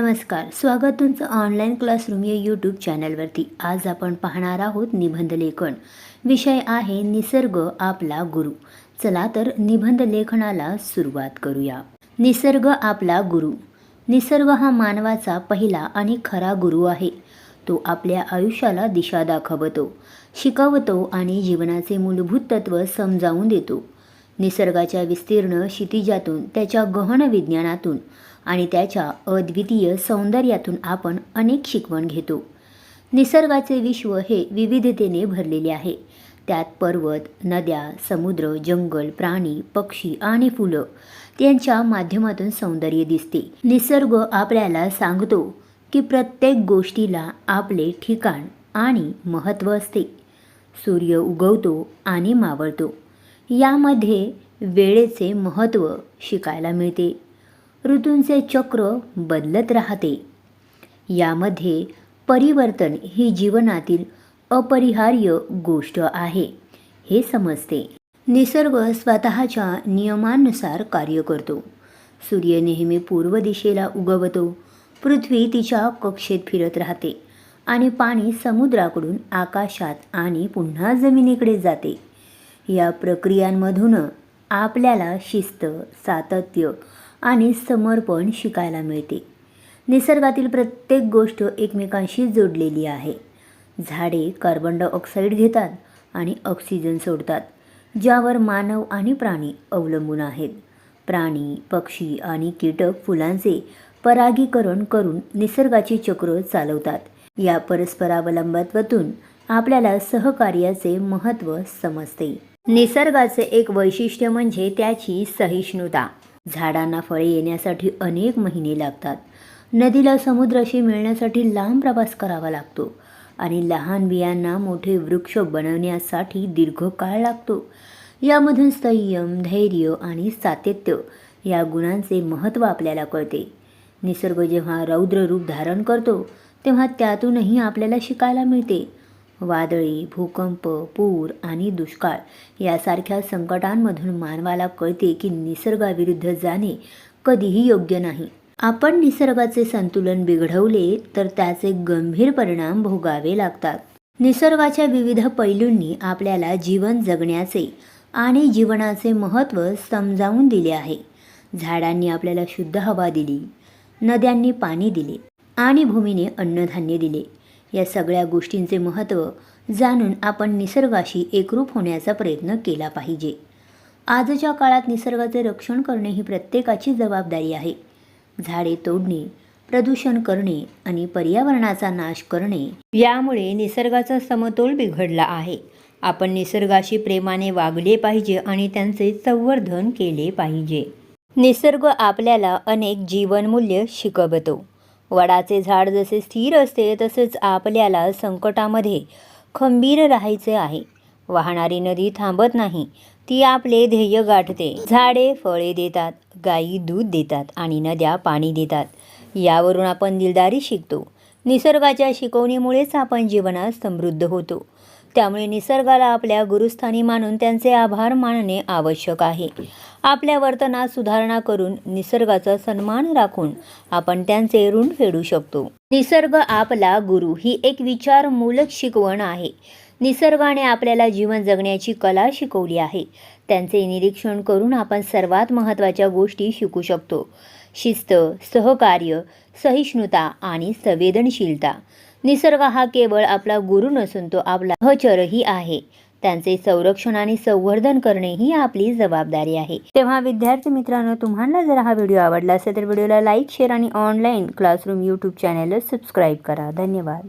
नमस्कार. स्वागत तुमचं ऑनलाईन क्लासरूम या यूट्यूब चॅनलवरती आज आपण पाहणार आहोत निबंध लेखन. विषय आहे निसर्ग आपला गुरु. चला तर निबंध लेखनाला सुरुवात करूया. निसर्ग आपला गुरु. निसर्ग हा मानवाचा पहिला आणि खरा गुरु आहे. तो आपल्या आयुष्याला दिशा दाखवतो शिकवतो आणि जीवनाचे मूलभूत तत्त्व समजावून देतो. निसर्गाच्या विस्तीर्ण क्षितिजातून त्याच्या गहन विज्ञानातून आणि त्याच्या अद्वितीय सौंदर्यातून आपण अनेक शिकवण घेतो. निसर्गाचे विश्व हे विविधतेने भरलेले आहे. त्यात पर्वत नद्या समुद्र जंगल प्राणी पक्षी आणि फुलं त्यांच्या माध्यमातून सौंदर्य दिसते. निसर्ग आपल्याला सांगतो की प्रत्येक गोष्टीला आपले ठिकाण आणि महत्त्व असते. सूर्य उगवतो आणि मावळतो. यामध्ये वेळेचे महत्त्व शिकायला मिळते. ऋतूंचे चक्र बदलत राहते. यामध्ये परिवर्तन ही जीवनातील अपरिहार्य गोष्ट आहे हे समजते. निसर्ग स्वतःच्या नियमानुसार कार्य करतो. सूर्य नेहमी पूर्व दिशेला उगवतो. पृथ्वी तिच्या कक्षेत फिरत राहते आणि पाणी समुद्राकडून आकाशात आणि पुन्हा जमिनीकडे जाते. या प्रक्रियांमधून आपल्याला शिस्त सातत्य आणि समर्पण शिकायला मिळते. निसर्गातील प्रत्येक गोष्ट एकमेकांशी जोडलेली आहे. झाडे कार्बन डायऑक्साईड घेतात आणि ऑक्सिजन सोडतात ज्यावर मानव आणि प्राणी अवलंबून आहेत. प्राणी पक्षी आणि कीटक फुलांचे परागीकरण करून निसर्गाचे चक्र चालवतात. या परस्परावलंबत्वातून आपल्याला सहकार्याचे महत्त्व समजते. निसर्गाचे एक वैशिष्ट्य म्हणजे त्याची सहिष्णुता. झाडांना फळे येण्यासाठी अनेक महिने लागतात. नदीला समुद्राशी मिळण्यासाठी लांब प्रवास करावा लागतो आणि लहान बियांना मोठे वृक्ष बनवण्यासाठी दीर्घकाळ लागतो. यामधून संयम धैर्य आणि सातत्य या गुणांचे महत्त्व आपल्याला कळते. निसर्ग जेव्हा रौद्र रूप धारण करतो तेव्हा त्यातूनही आपल्याला शिकायला मिळते. वादळी भूकंप पूर आणि दुष्काळ यासारख्या संकटांमधून मानवाला कळते की निसर्गाविरुद्ध जाणे कधीही योग्य नाही. आपण निसर्गाचे संतुलन बिघडवले तर त्याचे गंभीर परिणाम भोगावे लागतात. निसर्गाच्या विविध पैलूंनी आपल्याला जीवन जगण्याचे आणि जीवनाचे महत्त्व समजावून दिले आहे. झाडांनी आपल्याला शुद्ध हवा दिली नद्यांनी पाणी दिले आणि भूमीने अन्नधान्य दिले. या सगळ्या गोष्टींचे महत्त्व जाणून आपण निसर्गाशी एकरूप होण्याचा प्रयत्न केला पाहिजे. आजच्या काळात निसर्गाचे रक्षण करणे ही प्रत्येकाची जबाबदारी आहे. झाडे तोडणे प्रदूषण करणे आणि पर्यावरणाचा नाश करणे यामुळे निसर्गाचा समतोल बिघडला आहे. आपण निसर्गाशी प्रेमाने वागले पाहिजे आणि त्यांचे संवर्धन केले पाहिजे. निसर्ग आपल्याला अनेक जीवनमूल्य शिकवतो. वडाचे झाड जसे स्थिर असते तसेच आपल्याला संकटामध्ये खंबीर राहायचे आहे. वाहणारी नदी थांबत नाही ती आपले ध्येय गाठते. झाडे फळे देतात गायी दूध देतात आणि नद्या पाणी देतात. यावरून आपण दिलदारी शिकतो. निसर्गाच्या शिकवणीमुळेच आपण जीवनात समृद्ध होतो. त्यामुळे निसर्गाला आपल्या गुरुस्थानी मानून त्यांचे आभार मानणे आवश्यक आहे. आपल्या वर्तनात सुधारणा करून निसर्गाचा सन्मान राखून आपण त्यांचे ऋण फेडू शकतो. निसर्ग आपला गुरु ही एक विचारमूलक शिकवण आहे. निसर्गाने आपल्याला जीवन जगण्याची कला शिकवली आहे. त्यांचे निरीक्षण करून आपण सर्वात महत्त्वाच्या गोष्टी शिकू शकतो. शिस्त सहकार्य सहिष्णुता आणि संवेदनशीलता. निसर्ग हा केवळ आपला गुरु नसून तो आपला सहचरही आहे. त्यांचे संरक्षण आणि संवर्धन करणे ही आपली जबाबदारी आहे. तेव्हा विद्यार्थी मित्रांनो तुम्हाला जर हा व्हिडिओ आवडला असेल तर व्हिडिओला लाईक शेअर आणि ऑनलाईन क्लासरूम यूट्यूब चॅनलला सबस्क्राईब करा. धन्यवाद.